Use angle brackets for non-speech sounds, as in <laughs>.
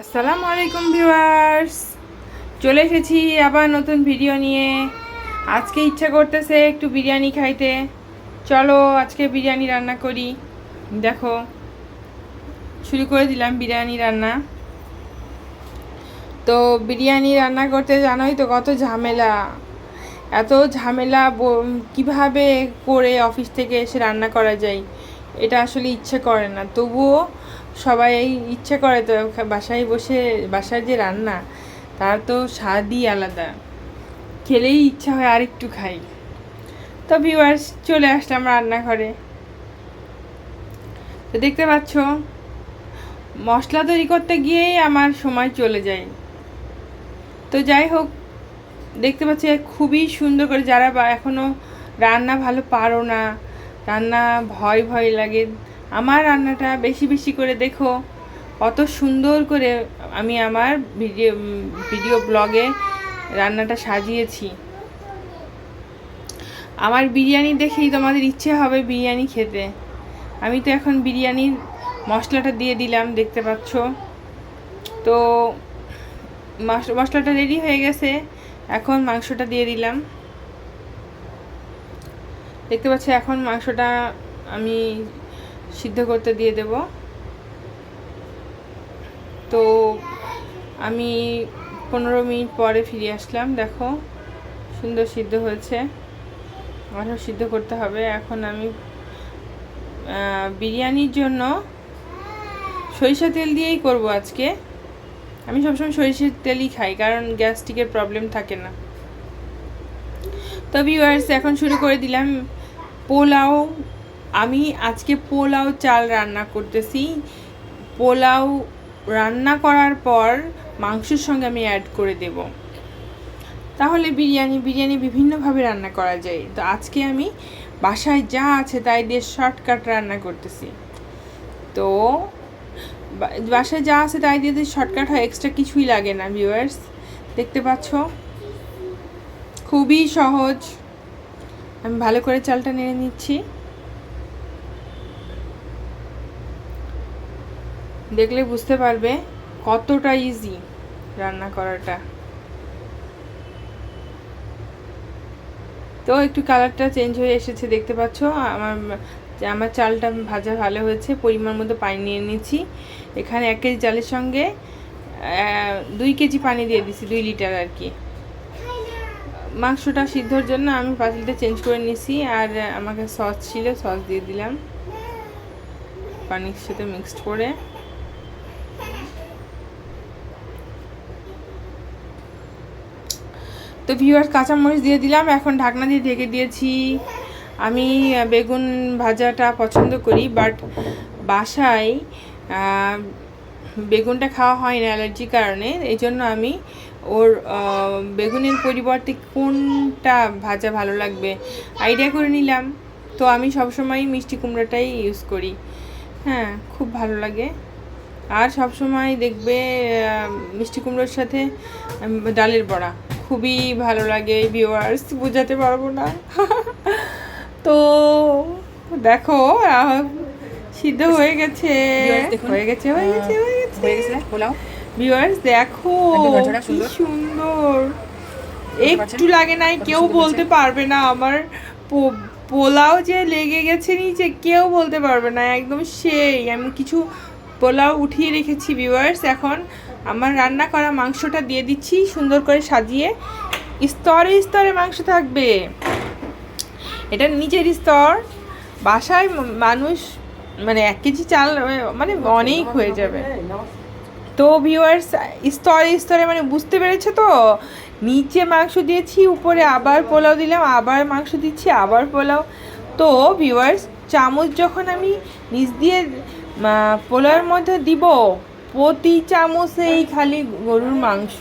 আসসালামু আলাইকুম ভিউয়ার্স। চলে এসেছি আবার নতুন ভিডিও নিয়ে। আজকে ইচ্ছা করতেছে একটু বিরিয়ানি খাইতে। চলো আজকে বিরিয়ানি রান্না করি। দেখো, শুরু করে দিলাম বিরিয়ানি রান্না। তো বিরিয়ানি রান্না করতে জানোই তো কত ঝামেলা। এত ঝামেলা কীভাবে করে অফিস থেকে এসে রান্না করা যায়? এটা আসলে ইচ্ছে করে না। তবুও সবাই ইচ্ছে করে তো, বাসায় বসে, বাসার যে রান্না, তার তো স্বাদই আলাদা। খেলেই ইচ্ছা হয় আর একটু খাই। তো ভিউয়ার্স চলে আসলাম রান্নাঘরে। তো দেখতে পাচ্ছ, মশলা তৈরি করতে গিয়েই আমার সময় চলে যায়। তো যাই হোক, দেখতে পাচ্ছি খুবই সুন্দর করে যারা এখনও রান্না ভালো পারো না রান্না ভয় ভয় লাগে। আমার রান্নাটা বেশি বেশি করে দেখো। কত সুন্দর করে আমি আমার ভিডিও ভিডিও ব্লগে রান্নাটা সাজিয়েছি। আমার বিরিয়ানি দেখেই তোমাদের ইচ্ছে হবে বিরিয়ানি খেতে। আমি তো এখন বিরিয়ানির মশলাটা দিয়ে দিলাম, দেখতে পাচ্ছ। তো মশলাটা রেডি হয়ে গেছে। এখন মাংসটা দিয়ে দিলাম। দেখতে পাচ্ছি এখন মাংসটা আমি সিদ্ধ করতে দিয়ে দেব। তো আমি পনেরো মিনিট পরে ফিরে আসলাম, দেখো সুন্দর সিদ্ধ হয়েছে। আরও সিদ্ধ করতে হবে। এখন আমি বিরিয়ানির জন্য সরিষা তেল দিয়েই করব আজকে। আমি সবসময় সরিষার তেলই খাই, কারণ গ্যাস্ট্রিকের প্রবলেম থাকে না। তো ভিউয়ার্স এখন শুরু করে দিলাম। পোলাও, আমি আজকে পোলাও চাল রান্না করতেছি। পোলাও রান্না করার পর মাংসের সঙ্গে আমি অ্যাড করে দেব। তাহলে বিরিয়ানি বিরিয়ানি বিভিন্নভাবে রান্না করা যায়। তো আজকে আমি বাসায় যা আছে তাই দিয়ে শর্টকাট রান্না করতেছি। তো বাসায় যা আছে তাই দিয়ে শর্টকাট হয় এক্সট্রা কিছুই লাগে না ভিউয়ার্স দেখতে পাচ্ছ? খুবই সহজ। আমি ভালো করে চালটা নেড়ে নিচ্ছি। দেখলে বুঝতে পারবে কতটা ইজি রান্না করাটা। তো একটু কালারটা চেঞ্জ হয়ে এসেছে, দেখতে পাচ্ছ? আমার আমার চালটা ভাজা ভালো হয়েছে, পরিমাণ মতো পানি নিয়ে নিয়েছি। এখানে এক কেজি চালের সঙ্গে দুই কেজি পানি দিয়ে দিছি দুই লিটার আর কি। মাংসটা সিদ্ধর জন্য আমি পাতিলটা চেঞ্জ করে নিছি আর আমাকে সস ছিল, সস দিয়ে দিলাম। পানির সাথে মিক্সড করে। তো ভিউয়ার কাঁচামরিচ দিয়ে দিলাম। এখন ঢাকনা দিয়ে ঢেকে দিয়েছি। আমি বেগুন ভাজাটা পছন্দ করি বাট বাসায় বেগুনটা খাওয়া হয় না অ্যালার্জির কারণে, এই জন্য আমি ওর বেগুনের পরিবর্তে কোনটা ভাজা ভালো লাগবে আইডিয়া করে নিলাম। তো আমি সবসময় মিষ্টি কুমড়াটাই ইউজ করি। হ্যাঁ খুব ভালো লাগে। আর সবসময় দেখবে মিষ্টি কুমড়োর সাথে ডালের বড়া। খুবই ভালো লাগে ভিউয়ার্স বোঝাতে পারব না। <laughs> তো দেখো সিদ্ধ হয়ে গেছে। হয়ে গেছে হয়ে গেছে হয়ে গেছে। হয়ে গেছে পোলাও ভিউয়ার্স দেখো কি সুন্দর। একটু লাগে নাই কেউ বলতে পারবে না আমার। পোলাও যে লেগে গেছে নিচে কেউ বলতে পারবে না একদম সেই। আমি কিছু পোলাও উঠিয়ে রেখেছি ভিউয়ার্স এখন আমার রান্না করা মাংসটা দিয়ে দিচ্ছি সুন্দর করে সাজিয়ে। স্তরে স্তরে মাংস থাকবে। এটা নিচের স্তর। বাসায় মানুষ মানে এক কেজি চাল মানে অনেক হয়ে যাবে। তো ভিউয়ার্স স্তরে স্তরে মানে বুঝতে পেরেছ তো? নিচে মাংস দিয়েছি, উপরে আবার পোলাও দিলাম, আবার মাংস দিচ্ছি, আবার পোলাও। তো ভিউয়ার্স চামচ যখন আমি নিচ দিয়ে পোলাওয়ের মধ্যে দিব, প্রতি চামচেই খালি গরুর মাংস।